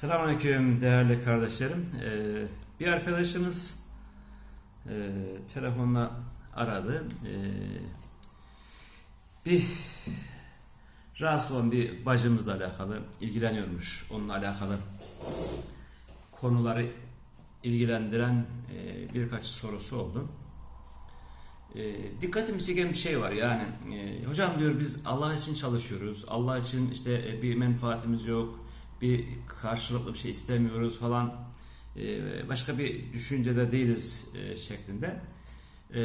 Selamünaleyküm değerli kardeşlerim. Ee, bir arkadaşımız e, telefonla aradı. Ee, bir rahatsız olan bir bacımızla alakalı ilgileniyormuş. Onunla alakalı konuları ilgilendiren e, birkaç sorusu oldu. E, dikkatimi çeken bir şey var yani e, hocam diyor biz Allah için çalışıyoruz Allah için işte e, bir menfaatimiz yok bir karşılıklı bir şey istemiyoruz falan e, başka bir düşüncede değiliz e, şeklinde. E,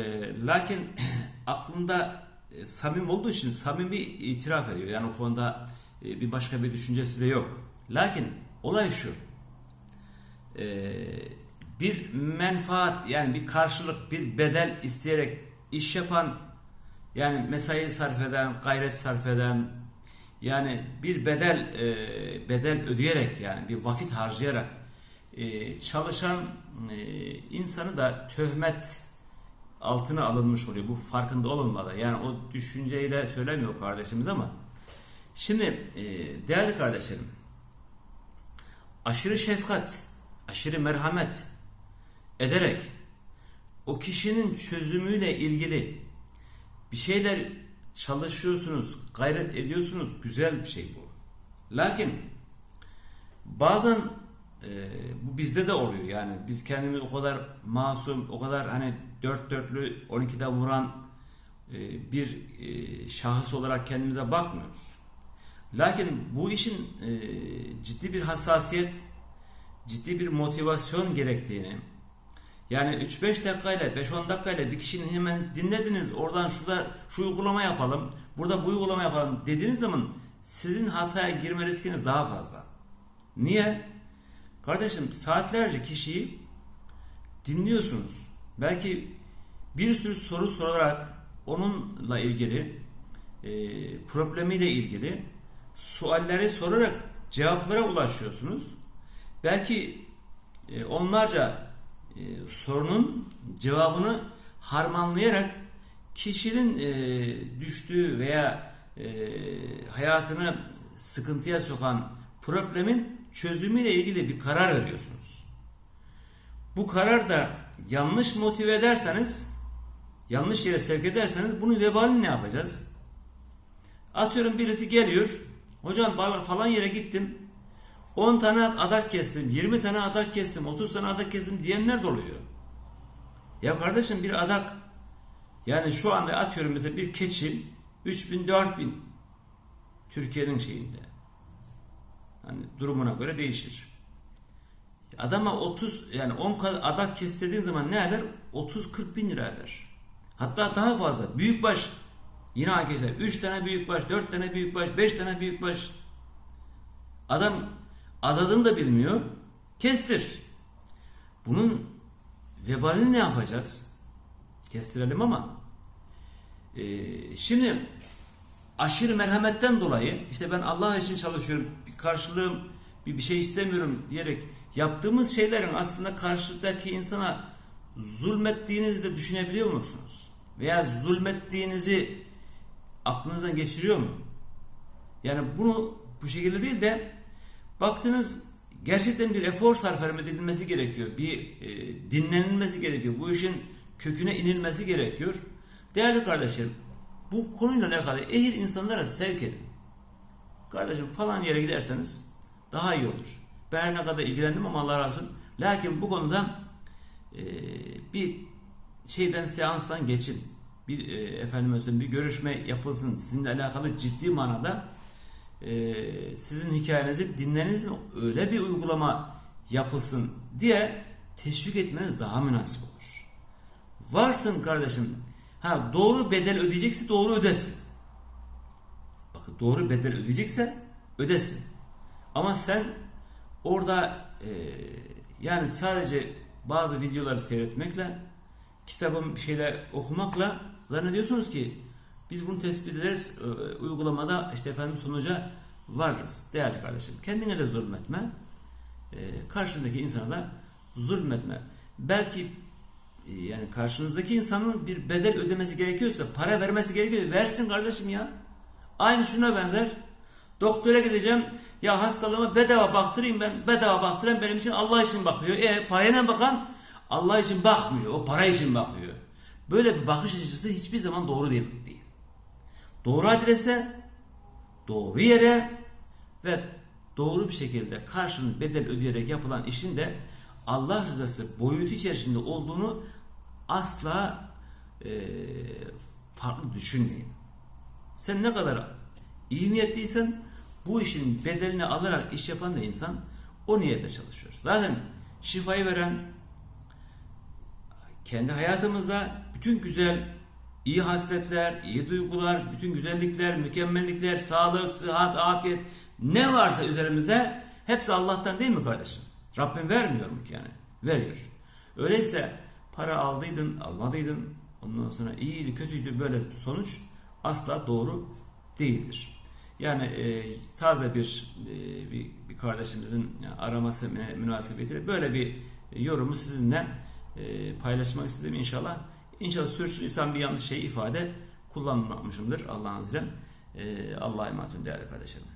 lakin aklında samim olduğu için samimi itiraf ediyor. Yani o konuda bir başka bir düşüncesi de yok. Lakin olay şu bir menfaat yani bir karşılık bir bedel isteyerek iş yapan yani mesai sarf eden gayret sarf eden yani bir bedel bedel ödeyerek yani bir vakit harcayarak e, çalışan e, insanı da töhmet altına alınmış oluyor. Bu farkında olunmadan. Yani o düşünceyi de söylemiyor kardeşimiz ama şimdi e, değerli kardeşlerim aşırı şefkat, aşırı merhamet ederek o kişinin çözümüyle ilgili bir şeyler çalışıyorsunuz, gayret ediyorsunuz. Güzel bir şey bu. Lakin bazen e, bu bizde de oluyor yani biz kendimiz o kadar masum, o kadar hani dört dörtlü 12'de vuran e, bir e, şahıs olarak kendimize bakmıyoruz. Lakin bu işin e, ciddi bir hassasiyet, ciddi bir motivasyon gerektiğini, yani 3-5 dakikayla 5-10 dakikayla bir kişinin hemen dinlediniz oradan şurada şu uygulama yapalım burada bu uygulama yapalım dediğiniz zaman sizin hataya girme riskiniz daha fazla. Niye? Kardeşim saatlerce kişiyi dinliyorsunuz. Belki bir sürü soru sorarak onunla ilgili e, problemiyle ilgili sualleri sorarak cevaplara ulaşıyorsunuz. Belki e, onlarca e, sorunun cevabını harmanlayarak kişinin e, düştüğü veya e, hayatını sıkıntıya sokan problemin çözümüyle ilgili bir karar veriyorsunuz. Bu karar da yanlış motive ederseniz, yanlış yere sevk ederseniz bunun vebalini ne yapacağız? Atıyorum birisi geliyor, hocam falan yere gittim, 10 tane adak kestim, 20 tane adak kestim, 30 tane adak kestim diyenler de oluyor. Ya kardeşim bir adak yani şu anda atıyorum mesela bir keçi 3000 4000 Türkiye'nin şeyinde. Hani durumuna göre değişir. Adama 30 yani 10 adak kestirdiğin zaman ne eder? 30-40 bin lira eder. Hatta daha fazla. Büyükbaş yine arkadaşlar 3 tane büyükbaş, 4 tane büyükbaş, 5 tane büyükbaş. Adam adadını da bilmiyor. Kestir. Bunun vebalini ne yapacağız? Kestirelim ama e, şimdi aşırı merhametten dolayı işte ben Allah için çalışıyorum bir karşılığım bir, bir şey istemiyorum diyerek yaptığımız şeylerin aslında karşıdaki insana zulmettiğinizi de düşünebiliyor musunuz? Veya zulmettiğinizi aklınızdan geçiriyor mu? Yani bunu bu şekilde değil de baktınız gerçekten bir efor sarf edilmesi gerekiyor. Bir e, dinlenilmesi gerekiyor. Bu işin köküne inilmesi gerekiyor. Değerli kardeşlerim bu konuyla alakalı ehil insanlara sevk edin. Kardeşim falan yere giderseniz daha iyi olur. Ben ne kadar ilgilendim ama Allah razı olsun. Lakin bu konuda e, bir şeyden seanstan geçin. Bir e, efendim bir görüşme yapılsın. Sizinle alakalı ciddi manada e, sizin hikayenizi dinlerinizin öyle bir uygulama yapılsın diye teşvik etmeniz daha münasip olur. Varsın kardeşim. Ha doğru bedel ödeyecekse doğru ödesin. Bakın doğru bedel ödeyecekse ödesin. Ama sen orada e, yani sadece bazı videoları seyretmekle kitabın bir şeyler okumakla zannediyorsunuz ki biz bunu tespit ederiz, e, uygulamada işte efendim sonuca varırız. Değerli kardeşim, kendine de zulmetme, e, karşındaki insana da zulmetme. Belki yani karşınızdaki insanın bir bedel ödemesi gerekiyorsa, para vermesi gerekiyor, versin kardeşim ya. Aynı şuna benzer. Doktora gideceğim. Ya hastalığıma bedava baktırayım ben. Bedava baktıran benim için Allah için bakıyor. E parayla bakan Allah için bakmıyor. O para için bakıyor. Böyle bir bakış açısı hiçbir zaman doğru değil. değil. Doğru adrese, doğru yere ve doğru bir şekilde karşının bedel ödeyerek yapılan işin de Allah rızası boyutu içerisinde olduğunu asla e, farklı düşünmeyin. Sen ne kadar iyi niyetliysen bu işin bedelini alarak iş yapan da insan o niyetle çalışıyor. Zaten şifayı veren kendi hayatımızda bütün güzel iyi hasletler, iyi duygular, bütün güzellikler, mükemmellikler, sağlık, sıhhat, afiyet ne varsa üzerimizde hepsi Allah'tan değil mi kardeşim? Rabbim vermiyor mu yani? Veriyor. Öyleyse para aldıydın, almadıydın, ondan sonra iyiydi, kötüydü böyle sonuç asla doğru değildir. Yani e, taze bir, e, bir bir kardeşimizin araması münasebetiyle böyle bir yorumu sizinle e, paylaşmak istedim inşallah. İnşallah sürçülisan bir yanlış şey ifade kullanmamışımdır Allah'ın izniyle. E, Allah'a emanet olun değerli kardeşlerim.